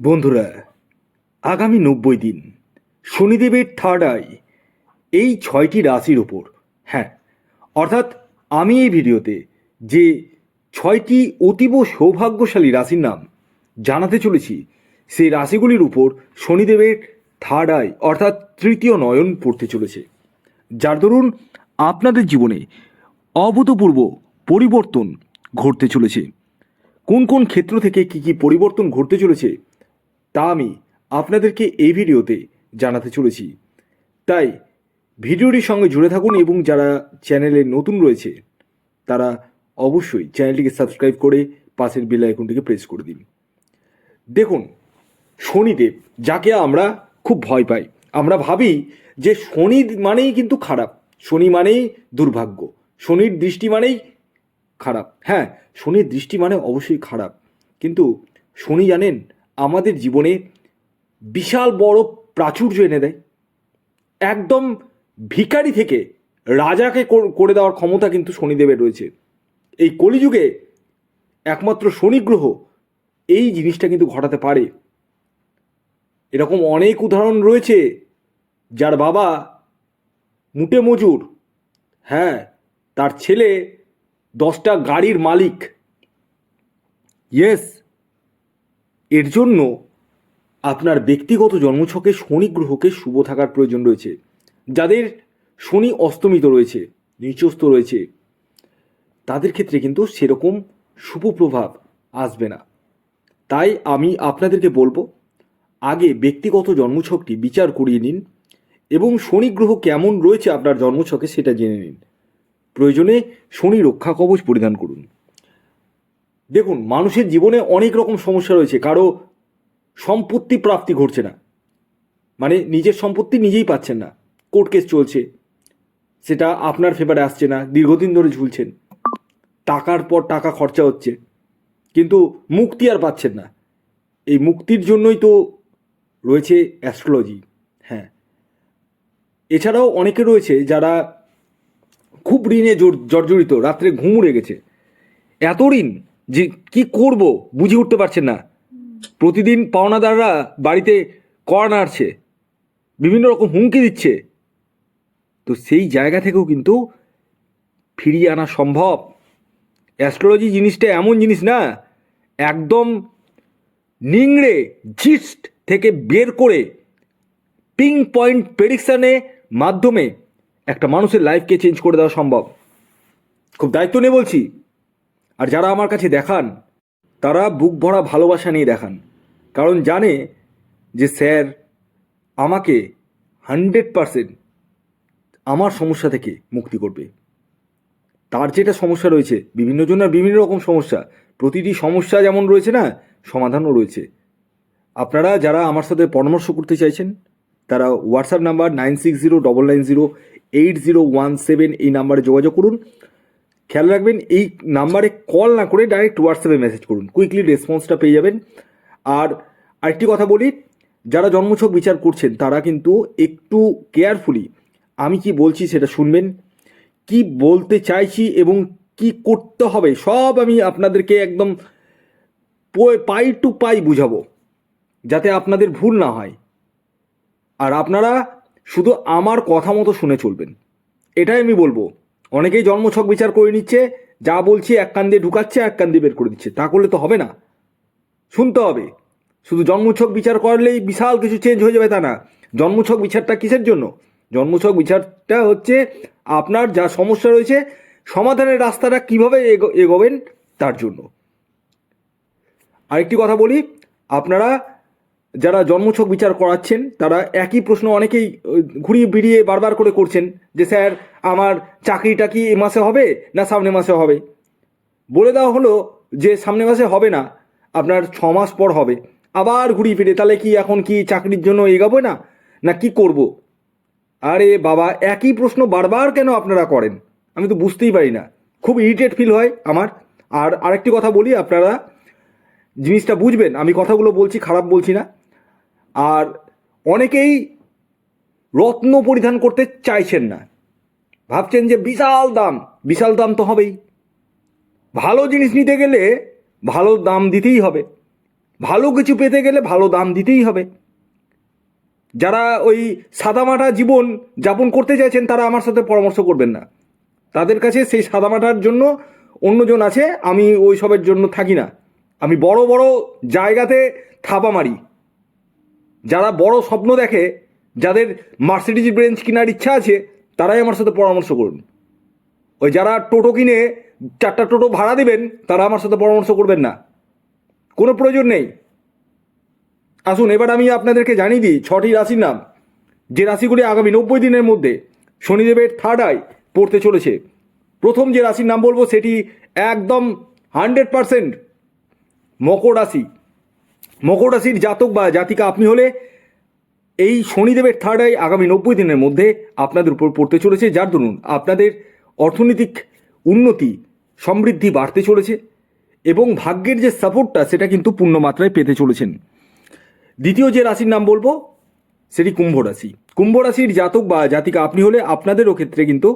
বন্ধুরা, আগামী নব্বই দিন, শনিদেবের থার্ড আই এই ছয়টি রাশির ওপর হ্যাঁ অর্থাৎ আমি এই ভিডিওতে যে ছয়টি অতীব সৌভাগ্যশালী রাশির নাম জানাতে চলেছি, সেই রাশিগুলির উপর শনিদেবের থার্ড আই অর্থাৎ তৃতীয় নয়ন পড়তে চলেছে। যার দরুন আপনাদের জীবনে অভূতপূর্ব পরিবর্তন ঘটতে চলেছে। কোন কোন ক্ষেত্র থেকে কি কি পরিবর্তন ঘটতে চলেছে তা আমি আপনাদেরকে এই ভিডিওতে জানাতে চলেছি। তাই, ভিডিওটির সঙ্গে জুড়ে থাকুন এবং যারা চ্যানেলে নতুন রয়েছে, তারা অবশ্যই চ্যানেলটিকে সাবস্ক্রাইব করে পাশের বেল আইকনটিকে প্রেস করে দিন। দেখুন, শনিদেব, যাকে আমরা খুব ভয় পাই। আমরা ভাবি যে শনি মানেই কিন্তু খারাপ। শনি মানেই দুর্ভাগ্য। শনির দৃষ্টি মানেই খারাপ। হ্যাঁ শনির দৃষ্টি মানে অবশ্যই খারাপ। কিন্তু শনি জানেন আমাদের জীবনে বিশাল বড় প্রাচুর্য এনে দেয়। একদম ভিখারি থেকে রাজাকে করে দেওয়ার ক্ষমতা কিন্তু শনিদেবের রয়েছে। এই কলিযুগে একমাত্র শনি গ্রহ এই জিনিসটা কিন্তু ঘটাতে পারে। এরকম অনেক উদাহরণ রয়েছে যার বাবা মুটে মজুর হ্যাঁ তার ছেলে দশটা গাড়ির মালিক। ইয়েস এর জন্য আপনার ব্যক্তিগত জন্মছকে শনি গ্রহকে শুভ থাকার প্রয়োজন রয়েছে। যাদের শনি অস্তমিত রয়েছে, নিচস্থ রয়েছে, তাদের ক্ষেত্রে কিন্তু সেরকম শুভ প্রভাব আসবে না। তাই আমি আপনাদেরকে বলব, আগে ব্যক্তিগত জন্মছকটি বিচার করিয়ে নিন এবং শনি গ্রহ কেমন রয়েছে আপনার জন্মছকে সেটা জেনে নিন। প্রয়োজনে শনি রক্ষা কবচ পরিধান করুন। দেখুন, মানুষের জীবনে অনেক রকম সমস্যা রয়েছে, কারও সম্পত্তি প্রাপ্তি ঘটছে না। মানে নিজের সম্পত্তি নিজেই পাচ্ছেন না। কোর্ট কেস চলছে, সেটা আপনার ফেভারে আসছে না, দীর্ঘদিন ধরে ঝুলছেন। টাকার পর টাকা খরচা হচ্ছে, কিন্তু মুক্তি আর পাচ্ছেন না। এই মুক্তির জন্যই তো রয়েছে অ্যাস্ট্রোলজি হ্যাঁ। এছাড়াও অনেকে রয়েছে যারা খুব ঋণে জর্জরিত, রাত্রে ঘুম উড়ে গেছে। এত ঋণ যে কি করব বুঝে উঠতে পারছেন না। প্রতিদিন পাওনাদাররা বাড়িতে কর নাড়ছে বিভিন্ন রকম হুমকি দিচ্ছে। তো সেই জায়গা থেকেও কিন্তু ফিরিয়ে আনা সম্ভব। অ্যাস্ট্রোলজি জিনিসটা এমন জিনিস না, একদম নিংড়ে, জিস্ট থেকে বের করে পিং পয়েন্ট প্রেডিকশানে মাধ্যমে একটা মানুষের লাইফকে চেঞ্জ করে দেওয়া সম্ভব। খুব দায়িত্ব নিয়ে বলছি। আর যারা আমার কাছে দেখান, তারা বুক ভরা ভালোবাসা নিয়ে দেখান। কারণ জানে যে স্যার আমাকে হান্ড্রেড পারসেন্ট আমার সমস্যা থেকে মুক্তি করবে। তার যেটা সমস্যা রয়েছে, বিভিন্ন জনের বিভিন্ন রকম সমস্যা, প্রতিটি সমস্যা যেমন রয়েছে না, সমাধানও রয়েছে। আপনারা যারা আমার সাথে পরামর্শ করতে চাইছেন, তারা WhatsApp number nine six zero double nine zero eight zero one seven এই নাম্বারে যোগাযোগ করুন। খেয়াল রাখবেন, এই নাম্বারে কল না করে ডাইরেক্ট হোয়াটসঅ্যাপে মেসেজ করুন। কুইকলি রেসপন্সটা পেয়ে যাবেন। আর আরেকটি কথা বলি, যারা জন্মছক বিচার করছেন, তারা কিন্তু একটু কেয়ারফুলি আমি কি বলছি সেটা শুনবেন, কি বলতে চাইছি এবং কি করতে হবে, সব আমি আপনাদেরকে একদম পাই টু পাই বুঝাবো, যাতে আপনাদের ভুল না হয়। আর আপনারা শুধু আমার কথা মতো শুনে চলবেন। এটাই আমি বলব। অনেকেই জন্মছক বিচার করে নিচ্ছে, যা বলছি এক কান দিয়ে ঢুকাচ্ছে এক কান দিয়ে বের করে দিচ্ছে। তা করলে তো হবে না। শুনতে হবে। শুধু জন্মছক বিচার করলেই বিশাল কিছু চেঞ্জ হয়ে যাবে তা না। জন্মছক বিচারটা কিসের জন্য? জন্মছক বিচারটা হচ্ছে আপনার যা সমস্যা রয়েছে, সমাধানের রাস্তাটা কীভাবে এগো- এগোবেন তার জন্য। আরেকটি কথা বলি, আপনারা যারা জন্মছক বিচার করাচ্ছেন, তারা একই প্রশ্ন অনেকেই ঘুরিয়ে ফিরিয়ে বারবার করে করছেন, যে স্যার আমার চাকরিটা কি এ মাসে হবে না সামনে মাসে হবে? বলে দেওয়া হলো যে সামনে মাসে হবে না, আপনার ছ মাস পর হবে। আবার ঘুরিয়ে ফিরে তাহলে কি এখন কি চাকরির জন্য এগাবো না? না কি করব? আরে বাবা, একই প্রশ্ন বারবার কেন আপনারা করেন? আমি তো বুঝতেই পারি না। খুব ইরিটেট ফিল হয় আমার। আর আরেকটি কথা বলি, আপনারা জিনিসটা বুঝবেন, আমি কথাগুলো বলছি, খারাপ বলছি না। আর অনেকেই রত্ন পরিধান করতে চাইছেন না। ভাবছেন যে বিশাল দাম বিশাল দাম তো হবেই। ভালো জিনিস নিতে গেলে ভালো দাম দিতেই হবে। ভালো কিছু পেতে গেলে ভালো দাম দিতেই হবে। যারা ওই সাদামাটা জীবন যাপন করতে চাইছেন, তারা আমার সাথে পরামর্শ করবেন না। তাদের কাছে সেই সাদামাটার জন্য অন্যজন আছে, আমি ওই সবের জন্য থাকি না। আমি বড় বড় জায়গাতে থাপা মারি। যারা বড় স্বপ্ন দেখে, যাদের মার্সিডিজ ব্রেঞ্চ কেনার ইচ্ছা আছে তারাই আমার সাথে পরামর্শ করুন। ওই যারা টোটো কিনে চারটা টোটো ভাড়া দেবেন, তারা আমার সাথে পরামর্শ করবেন না। কোনো প্রয়োজন নেই। আসুন, এবার আমি আপনাদেরকে জানিয়ে দিই ছটি রাশির নাম। যে রাশিগুলি আগামী নব্বই দিনের মধ্যে শনিদেবের থার্ড আই পড়তে চলেছে। প্রথম যে রাশির নাম বলব, সেটি একদম হান্ড্রেড পারসেন্ট মকর রাশি। মকর রাশির জাতক বা জাতিকা আপনি হলে এই শনিদেবের থার্ড আই আগামী নব্বই দিনের মধ্যে আপনাদের উপর পড়তে চলেছে। যার দরুন আপনাদের অর্থনৈতিক উন্নতি, সমৃদ্ধি বাড়তে চলেছে এবং ভাগ্যের যে সাপোর্টটা সেটা কিন্তু পূর্ণ মাত্রায় পেতে চলেছেন। দ্বিতীয় যে রাশির নাম বলব, সেটি কুম্ভ রাশি। কুম্ভ রাশির জাতক বা জাতিকা আপনি হলে আপনাদেরও ক্ষেত্রে কিন্তু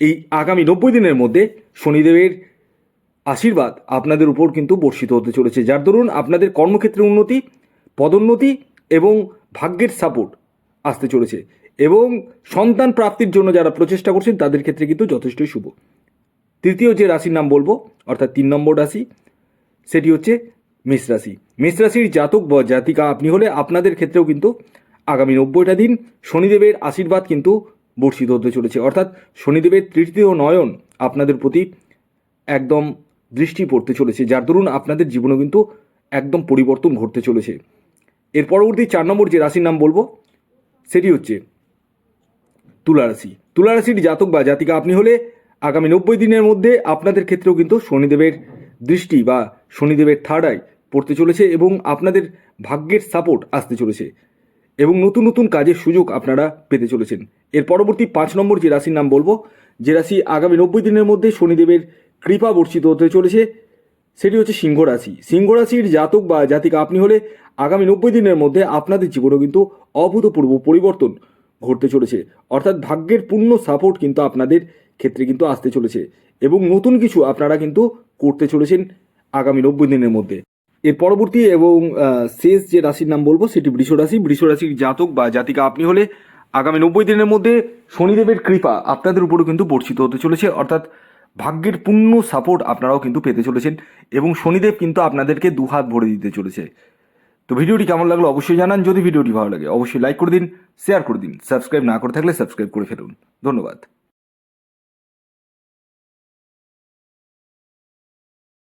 এই আগামী নব্বই দিনের মধ্যে শনিদেবের আশীর্বাদ আপনাদের উপর কিন্তু বর্ষিত হতে চলেছে। যার দরুন আপনাদের কর্মক্ষেত্রে উন্নতি, পদোন্নতি এবং ভাগ্যের সাপোর্ট আসতে চলেছে। এবং সন্তান প্রাপ্তির জন্য যারা প্রচেষ্টা করছেন, তাদের ক্ষেত্রে কিন্তু যথেষ্টই শুভ। তৃতীয় যে রাশির নাম বলব, অর্থাৎ তিন নম্বর রাশি, সেটি হচ্ছে মেষ রাশি। মেষ রাশির জাতক বা জাতিকা আপনি হলে আপনাদের ক্ষেত্রেও কিন্তু আগামী নব্বইটা দিন শনিদেবের আশীর্বাদ কিন্তু বর্ষিত হতে চলেছে। অর্থাৎ শনিদেবের তৃতীয় নয়ন আপনাদের প্রতি একদম দৃষ্টি পড়তে চলেছে। যার দরুন আপনাদের জীবনে কিন্তু একদম পরিবর্তন ঘটতে চলেছে। এর পরবর্তী চার নম্বর যে রাশির নাম বলব, সেটি হচ্ছে তুলা রাশি। তুলা রাশির জাতক বা জাতিকা, আপনি হলে আগামী নব্বই দিনের মধ্যে আপনাদের ক্ষেত্রেও কিন্তু শনিদেবের দৃষ্টি বা শনিদেবের থার্ড আই পড়তে চলেছে এবং আপনাদের ভাগ্যের সাপোর্ট আসতে চলেছে এবং নতুন নতুন কাজের সুযোগ আপনারা পেতে চলেছেন। এর পরবর্তী পাঁচ নম্বর যে রাশির নাম বলব, যে রাশি আগামী নব্বই দিনের মধ্যে শনিদেবের কৃপা বর্ষিত হতে চলেছে সেটি হচ্ছে সিংহ রাশি সিংহ রাশির জাতক বা জাতিকা আপনি হলে আগামী নব্বই দিনের মধ্যে আপনাদের জীবনেও কিন্তু অভূতপূর্ব পরিবর্তন ঘটতে চলেছে। অর্থাৎ ভাগ্যের পূর্ণ সাপোর্ট কিন্তু আপনাদের ক্ষেত্রে কিন্তু আসতে চলেছে এবং নতুন কিছু আপনারা কিন্তু করতে চলেছেন আগামী নব্বই দিনের মধ্যে। এর পরবর্তী এবং শেষ যে রাশির নাম বলব সেটি বৃষ রাশি বৃষ রাশির জাতক বা জাতিকা আপনি হলে আগামী নব্বই দিনের মধ্যে শনিদেবের কৃপা আপনাদের উপরও কিন্তু বর্ষিত হতে চলেছে। অর্থাৎ ভাগ্যের পূর্ণ সাপোর্ট আপনারাও কিন্তু পেতে চলেছেন এবং শনিদেব কিন্তু আপনাদেরকে দুহাত ভরে দিতে চলেছে। তো ভিডিওটি কেমন লাগল অবশ্যই জানান, যদি ভিডিওটি ভালো লাগে অবশ্যই লাইক করে দিন শেয়ার করে দিন সাবস্ক্রাইব না করে থাকলে সাবস্ক্রাইব করে ফেলুন। ধন্যবাদ।